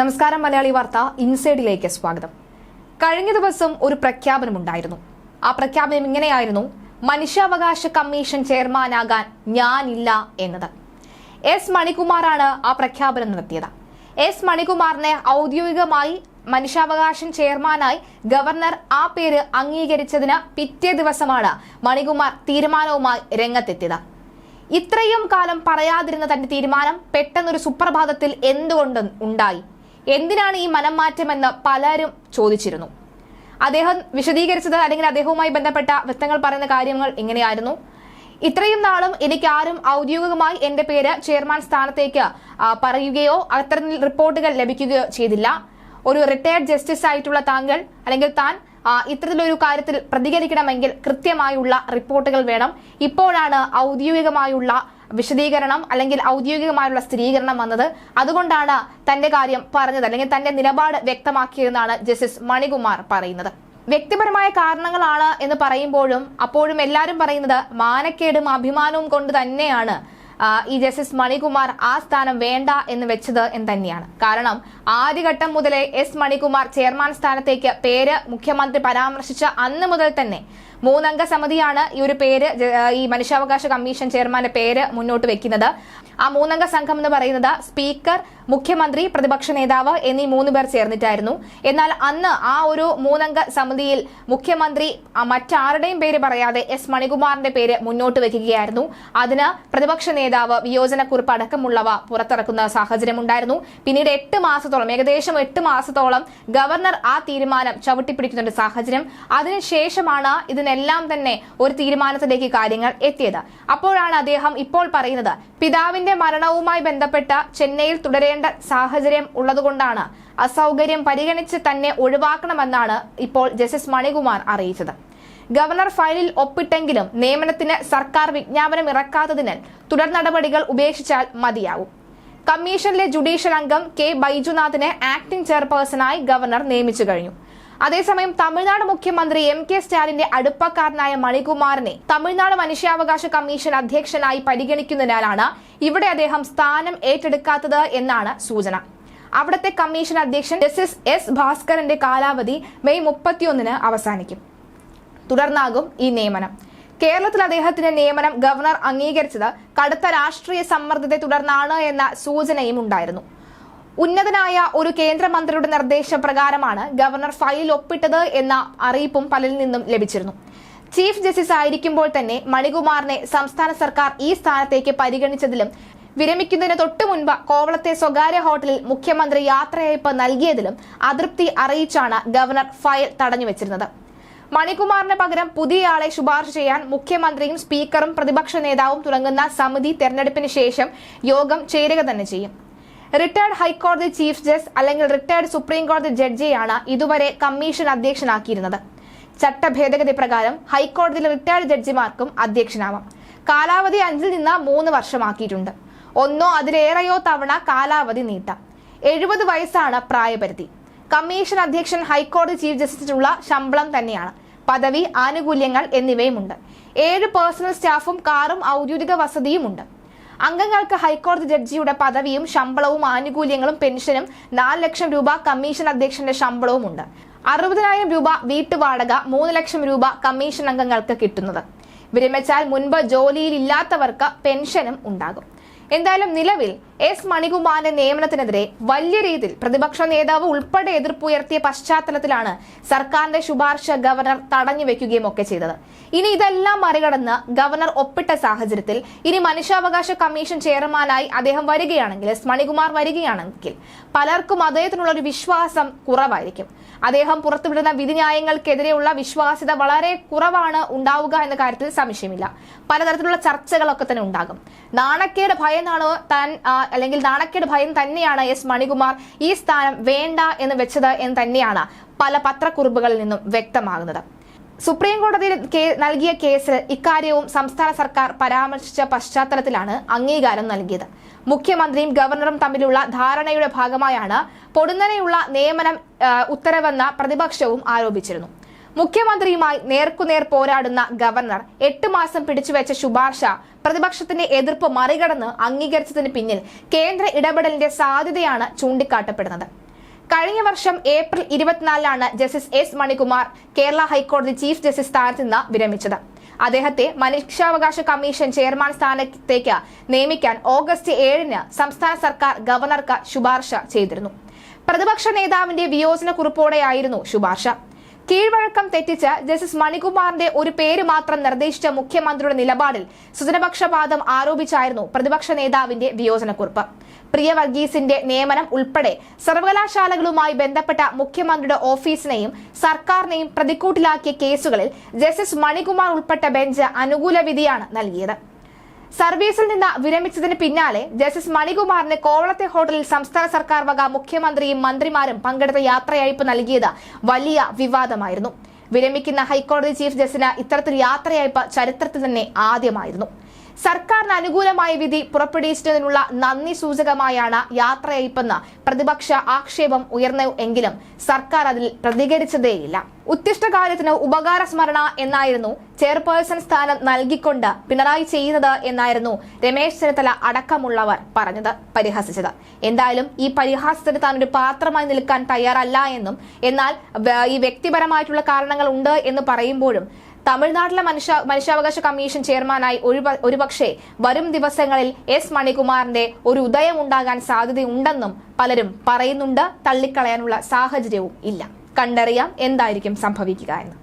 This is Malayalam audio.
നമസ്കാരം മലയാളി വാർത്ത ഇൻസൈഡിലേക്ക് സ്വാഗതം. കഴിഞ്ഞ ദിവസം ഒരു പ്രഖ്യാപനമുണ്ടായിരുന്നു ആ പ്രഖ്യാപനം ഇങ്ങനെയായിരുന്നു. മനുഷ്യാവകാശ കമ്മീഷൻ ചെയർമാനാകാൻ ഞാനില്ല എന്നത്. എസ് മണികുമാറാണ് ആ പ്രഖ്യാപനം നടത്തിയത്. എസ് മണികുമാറിനെ ഔദ്യോഗികമായി മനുഷ്യാവകാശം ചെയർമാനായി ഗവർണർ ആ പേര് അംഗീകരിച്ചതിന് പിറ്റേ ദിവസമാണ് മണികുമാർ തീരുമാനവുമായി രംഗത്തെത്തിയത്. ഇത്രയും കാലം പറയാതിരുന്ന തന്റെ തീരുമാനം പെട്ടെന്നൊരു സുപ്രഭാതത്തിൽ എന്തുകൊണ്ട് ഉണ്ടായി? എന്തിനാണ് ഈ മനം മാറ്റമെന്ന് പലരും ചോദിച്ചിരുന്നു. അദ്ദേഹം വിശദീകരിച്ചത് അല്ലെങ്കിൽ അദ്ദേഹവുമായി ബന്ധപ്പെട്ട വൃത്തങ്ങൾ പറയുന്ന കാര്യങ്ങൾ ഇങ്ങനെയായിരുന്നു. ഇത്രയും നാളും എനിക്ക് ആരും ഔദ്യോഗികമായി എന്റെ പേര് ചെയർമാൻ സ്ഥാനത്തേക്ക് പറയുകയോ അത്തരം റിപ്പോർട്ടുകൾ ലഭിക്കുകയോ ചെയ്തില്ല. ഒരു റിട്ടയർഡ് ജസ്റ്റിസ് ആയിട്ടുള്ള താങ്കൾ അല്ലെങ്കിൽ താൻ ഇത്തരത്തിലൊരു കാര്യത്തിൽ പ്രതികരിക്കണമെങ്കിൽ കൃത്യമായുള്ള റിപ്പോർട്ടുകൾ വേണം. ഇപ്പോഴാണ് ഔദ്യോഗികമായുള്ള വിശദീകരണം അല്ലെങ്കിൽ ഔദ്യോഗികമായുള്ള സ്ഥിരീകരണം വന്നത് അതുകൊണ്ടാണ് തന്റെ കാര്യം പറഞ്ഞത് അല്ലെങ്കിൽ തന്റെ നിലപാട് വ്യക്തമാക്കിയതെന്നാണ് ജസ്റ്റിസ് മണികുമാർ പറയുന്നത്. വ്യക്തിപരമായ കാരണങ്ങളാണ് എന്ന് പറയുമ്പോഴും അപ്പോഴും എല്ലാവരും പറയുന്നത് മാനക്കേടും അഭിമാനവും കൊണ്ട് തന്നെയാണ് ഈ ജസ്റ്റിസ് മണികുമാർ ആ സ്ഥാനം വേണ്ട എന്ന് വെച്ചത് എന്ന് തന്നെയാണ്. കാരണം ആദ്യഘട്ടം മുതലേ എസ് മണികുമാർ ചെയർമാൻ സ്ഥാനത്തേക്ക് പേര് മുഖ്യമന്ത്രി പരാമർശിച്ച അന്ന് മുതൽ തന്നെ മൂന്നംഗ സമിതിയാണ് ഈ ഒരു പേര് ഈ മനുഷ്യാവകാശ കമ്മീഷൻ ചെയർമാന്റെ പേര് മുന്നോട്ട് വെക്കുന്നത്. ആ മൂന്നംഗ സംഘം എന്ന് പറയുന്നത് സ്പീക്കർ മുഖ്യമന്ത്രി പ്രതിപക്ഷ നേതാവ് എന്നീ മൂന്ന് പേർ ചേർന്നിട്ടായിരുന്നു. എന്നാൽ അന്ന് ആ ഒരു മൂന്നംഗ സമിതിയിൽ മുഖ്യമന്ത്രി മറ്റാരുടെയും പേര് പറയാതെ എസ് മണികുമാറിന്റെ പേര് മുന്നോട്ട് വെക്കുകയായിരുന്നു അതിന് പ്രതിപക്ഷ നേതാവ് വിയോജനക്കുറിപ്പ് അടക്കമുള്ളവ പുറത്തിറക്കുന്ന സാഹചര്യമുണ്ടായിരുന്നു. പിന്നീട് എട്ട് മാസത്തോളം ഏകദേശം എട്ട് മാസത്തോളം ഗവർണർ ആ തീരുമാനം ചവിട്ടിപ്പിടിക്കുന്ന ഒരു സാഹചര്യം. അതിനുശേഷമാണ് ഇതിനെല്ലാം തന്നെ ഒരു തീരുമാനത്തിലേക്ക് കാര്യങ്ങൾ എത്തിയത്. അപ്പോഴാണ് അദ്ദേഹം ഇപ്പോൾ പറയുന്നത് പിതാവിന്റെ മരണവുമായി ബന്ധപ്പെട്ട ചെന്നൈയിൽ തുടരേണ്ട സാഹചര്യം ഉള്ളതുകൊണ്ടാണ് അസൗകര്യം പരിഗണിച്ച് തന്നെ ഒഴിവാക്കണമെന്നാണ് ഇപ്പോൾ ജസ്റ്റിസ് മണികുമാർ അറിയിച്ചത്. ഗവർണർ ഫയലിൽ ഒപ്പിട്ടെങ്കിലും നിയമനത്തിന് സർക്കാർ വിജ്ഞാപനം ഇറക്കാത്തതിനാൽ തുടർ നടപടികൾ ഉപേക്ഷിച്ചാൽ മതിയാവും. കമ്മീഷനിലെ ജുഡീഷ്യൽ അംഗം കെ ബൈജുനാഥിനെ ആക്ടിംഗ് ചെയർപേഴ്സണായി ഗവർണർ നിയമിച്ചു കഴിഞ്ഞു. അതേസമയം തമിഴ്നാട് മുഖ്യമന്ത്രി എം കെ സ്റ്റാലിന്റെ അടുപ്പക്കാരനായ മണികുമാറിനെ തമിഴ്നാട് മനുഷ്യാവകാശ കമ്മീഷൻ അധ്യക്ഷനായി പരിഗണിക്കുന്നതിനാലാണ് ഇവിടെ അദ്ദേഹം സ്ഥാനം ഏറ്റെടുക്കാത്തത് എന്നാണ് സൂചന. അവിടുത്തെ കമ്മീഷൻ അധ്യക്ഷൻ ജസ്റ്റിസ് എസ് ഭാസ്കരന്റെ കാലാവധി മെയ് മുപ്പത്തിയൊന്നിന് അവസാനിക്കും. തുടർന്നാകും ഈ നിയമനം. കേരളത്തിൽ അദ്ദേഹത്തിന്റെ നിയമനം ഗവർണർ അംഗീകരിച്ചത് കടുത്ത രാഷ്ട്രീയ സമ്മർദ്ദത്തെ തുടർന്നാണ് എന്ന സൂചനയും ഉണ്ടായിരുന്നു. ഉന്നതനായ ഒരു കേന്ദ്രമന്ത്രിയുടെ നിർദ്ദേശപ്രകാരമാണ് ഗവർണർ ഫയൽ ഒപ്പിട്ടത് എന്ന അറിയിപ്പും പലരിൽ നിന്നും ലഭിച്ചിരുന്നു. ചീഫ് ജസ്റ്റിസ് ആയിരിക്കുമ്പോൾ തന്നെ മണികുമാറിനെ സംസ്ഥാന സർക്കാർ ഈ സ്ഥാനത്തേക്ക് പരിഗണിച്ചതിലും വിരമിക്കുന്നതിന് തൊട്ടു മുൻപ് കോവളത്തെ സ്വകാര്യ ഹോട്ടലിൽ മുഖ്യമന്ത്രി യാത്രയയപ്പ് നൽകിയതിലും അതൃപ്തി അറിയിച്ചാണ് ഗവർണർ ഫയൽ തടഞ്ഞു വെച്ചിരുന്നത്. മണികുമാറിന് പകരം പുതിയയാളെ ശുപാർശ ചെയ്യാൻ മുഖ്യമന്ത്രിയും സ്പീക്കറും പ്രതിപക്ഷ നേതാവും തുടങ്ങുന്ന സമിതി തെരഞ്ഞെടുപ്പിന് ശേഷം യോഗം ചേരുക തന്നെ ചെയ്യും. റിട്ടയർഡ് ഹൈക്കോടതി ചീഫ് ജസ്റ്റിസ് അല്ലെങ്കിൽ റിട്ടയർഡ് സുപ്രീം കോടതി ജഡ്ജിയാണ് ഇതുവരെ കമ്മീഷൻ അധ്യക്ഷനാക്കിയിരുന്നത്. ചട്ട ഭേദഗതി പ്രകാരം ഹൈക്കോടതിയിലെ റിട്ടയർഡ് ജഡ്ജിമാർക്കും അധ്യക്ഷനാവാം. കാലാവധി അഞ്ചിൽ നിന്ന് മൂന്ന് വർഷമാക്കിയിട്ടുണ്ട്. ഒന്നോ അതിലേറെയോ തവണ കാലാവധി നീട്ടാം. എഴുപത് വയസ്സാണ് പ്രായപരിധി. കമ്മീഷൻ അധ്യക്ഷൻ ഹൈക്കോടതി ചീഫ് ജസ്റ്റിസിനുള്ള ശമ്പളം തന്നെയാണ്. പദവി ആനുകൂല്യങ്ങൾ എന്നിവയുമുണ്ട്. ഏഴ് പേഴ്സണൽ സ്റ്റാഫും കാറും ഔദ്യോഗിക വസതിയുമുണ്ട്. അംഗങ്ങൾക്ക് ഹൈക്കോടതി ജഡ്ജിയുടെ പദവിയും ശമ്പളവും ആനുകൂല്യങ്ങളും പെൻഷനും നാല് ലക്ഷം രൂപ കമ്മീഷൻ അധ്യക്ഷന്റെ ശമ്പളവും ഉണ്ട് അറുപതിനായിരം രൂപ വീട്ടുവാടക മൂന്ന് ലക്ഷം രൂപ കമ്മീഷൻ അംഗങ്ങൾക്ക് കിട്ടുന്നത്. വിരമിച്ചാൽ മുൻപ് ജോലിയിലില്ലാത്തവർക്ക് പെൻഷനും ഉണ്ടാകും. എന്തായാലും നിലവിൽ എസ് മണികുമാറിന്റെ നിയമനത്തിനെതിരെ വലിയ രീതിയിൽ പ്രതിപക്ഷ നേതാവ് ഉൾപ്പെടെ എതിർപ്പുയർത്തിയ പശ്ചാത്തലത്തിലാണ് സർക്കാരിന്റെ ശുപാർശ ഗവർണർ തടഞ്ഞു വെക്കുകയും ഒക്കെ ചെയ്തത്. ഇനി ഇതെല്ലാം മറികടന്ന് ഗവർണർ ഒപ്പിട്ട സാഹചര്യത്തിൽ ഇനി മനുഷ്യാവകാശ കമ്മീഷൻ ചെയർമാനായി അദ്ദേഹം വരികയാണെങ്കിൽ എസ് മണികുമാർ വരികയാണെങ്കിൽ പലർക്കും അദ്ദേഹത്തിനുള്ള ഒരു വിശ്വാസം കുറവായിരിക്കും. അദ്ദേഹം പുറത്തുവിടുന്ന വിധിന്യായങ്ങൾക്കെതിരെയുള്ള വിശ്വാസ്യത വളരെ കുറവാണ് ഉണ്ടാവുക എന്ന കാര്യത്തിൽ സംശയമില്ല. പലതരത്തിലുള്ള ചർച്ചകളൊക്കെ തന്നെ ഉണ്ടാകും. നാണക്കേട് ഭയന്നാണോ താൻ അല്ലെങ്കിൽ നാണക്കേട് ഭയം തന്നെയാണ് എസ് മണികുമാർ ഈ സ്ഥാനം വേണ്ട എന്ന് വെച്ചത് എന്ന് തന്നെയാണ് പല പത്രക്കുറിപ്പുകളിൽ നിന്നും വ്യക്തമാകുന്നത്. സുപ്രീം കോടതിയിൽ നൽകിയ കേസിൽ ഇക്കാര്യവും സംസ്ഥാന സർക്കാർ പരാമർശിച്ച പശ്ചാത്തലത്തിലാണ് അംഗീകാരം നൽകിയത്. മുഖ്യമന്ത്രിയും ഗവർണറും തമ്മിലുള്ള ധാരണയുടെ ഭാഗമായാണ് പൊടുന്നനെയുള്ള നിയമനം ഉത്തരവെന്ന പ്രതിപക്ഷവും ആരോപിച്ചിരുന്നു. മുഖ്യമന്ത്രിയുമായി നേർക്കുനേർ പോരാടുന്ന ഗവർണർ എട്ട് മാസം പിടിച്ചുവെച്ച ശുപാർശ പ്രതിപക്ഷത്തിന്റെ എതിർപ്പ് മറികടന്ന് അംഗീകരിച്ചതിന് പിന്നിൽ കേന്ദ്ര ഇടപെടലിന്റെ സാധ്യതയാണ് ചൂണ്ടിക്കാട്ടപ്പെടുന്നത്. കഴിഞ്ഞ വർഷം ഏപ്രിൽ ഇരുപത്തിനാലിലാണ് ജസ്റ്റിസ് എസ് മണികുമാർ കേരള ഹൈക്കോടതി ചീഫ് ജസ്റ്റിസ് സ്ഥാനത്ത് നിന്ന് വിരമിച്ചത്. അദ്ദേഹത്തെ മനുഷ്യാവകാശ കമ്മീഷൻ ചെയർമാൻ സ്ഥാനത്തേക്ക് നിയമിക്കാൻ ഓഗസ്റ്റ് ഏഴിന് സംസ്ഥാന സർക്കാർ ഗവർണർക്ക് ശുപാർശ ചെയ്തിരുന്നു. പ്രതിപക്ഷ നേതാവിന്റെ വിയോജന കുറിപ്പോടെയായിരുന്നു ശുപാർശ. കീഴ്വഴക്കം തെറ്റിച്ച് ജസ്റ്റിസ് മണികുമാറിന്റെ ഒരു പേര് മാത്രം നിർദ്ദേശിച്ച മുഖ്യമന്ത്രിയുടെ നിലപാടിൽ സുജനപക്ഷപാതം ആരോപിച്ചായിരുന്നു പ്രതിപക്ഷ നേതാവിന്റെ വിയോജനക്കുറിപ്പ്. പ്രിയ വർഗീസിന്റെ നിയമനം ഉൾപ്പെടെ സർവകലാശാലകളുമായി ബന്ധപ്പെട്ട മുഖ്യമന്ത്രിയുടെ ഓഫീസിനെയും സർക്കാരിനെയും പ്രതിക്കൂട്ടിലാക്കിയ കേസുകളിൽ ജസ്റ്റിസ് മണികുമാർ ഉൾപ്പെട്ട ബെഞ്ച് അനുകൂല വിധിയാണ് നൽകിയത്. സർവീസിൽ നിന്ന് വിരമിച്ചതിന് പിന്നാലെ ജസ്റ്റിസ് മണികുമാറിന് കോവളത്തെ ഹോട്ടലിൽ സംസ്ഥാന സർക്കാർ വക മുഖ്യമന്ത്രിയും മന്ത്രിമാരും പങ്കെടുത്ത യാത്രയയപ്പ് നൽകിയത് വലിയ വിവാദമായിരുന്നു. വിരമിക്കുന്ന ഹൈക്കോടതി ചീഫ് ജസ്റ്റിന് ഇത്തരത്തിൽ യാത്രയയപ്പ് ചരിത്രത്തിൽ തന്നെ ആദ്യമായിരുന്നു. സർക്കാരിന് അനുകൂലമായ വിധി പുറപ്പെടുവിച്ചതിനുള്ള നന്ദി സൂചകമായാണ് യാത്രയയപ്പെന്ന് പ്രതിപക്ഷ ആക്ഷേപം ഉയർന്നു എങ്കിലും സർക്കാർ അതിൽ പ്രതികരിച്ചതേയില്ല. ഉത്തിഷ്ടകാര്യത്തിന് ഉപകാര സ്മരണ എന്നായിരുന്നു ചെയർപേഴ്സൺ സ്ഥാനം നൽകിക്കൊണ്ട് പിണറായി ചെയ്യുന്നത് എന്നായിരുന്നു രമേശ് ചെന്നിത്തല അടക്കമുള്ളവർ പറഞ്ഞത് പരിഹസിച്ചത്. എന്തായാലും ഈ പരിഹാസത്തിന് താൻ ഒരു പാത്രമായി നിൽക്കാൻ തയ്യാറല്ല എന്നും എന്നാൽ ഈ വ്യക്തിപരമായിട്ടുള്ള കാരണങ്ങൾ ഉണ്ട് എന്ന് പറയുമ്പോഴും തമിഴ്നാട്ടിലെ മനുഷ്യ മനുഷ്യാവകാശ കമ്മീഷൻ ചെയർമാനായി ഒരു- ഒരുപക്ഷെ വരും ദിവസങ്ങളിൽ എസ് മണികുമാറിന്റെ ഒരു ഉദയം ഉണ്ടാകാൻ സാധ്യതയുണ്ടെന്നും പലരും പറയുന്നുണ്ട് തള്ളിക്കളയാനുള്ള സാഹചര്യവും ഇല്ല. കണ്ടറിയാം എന്തായിരിക്കും സംഭവിക്കുക എന്ന്.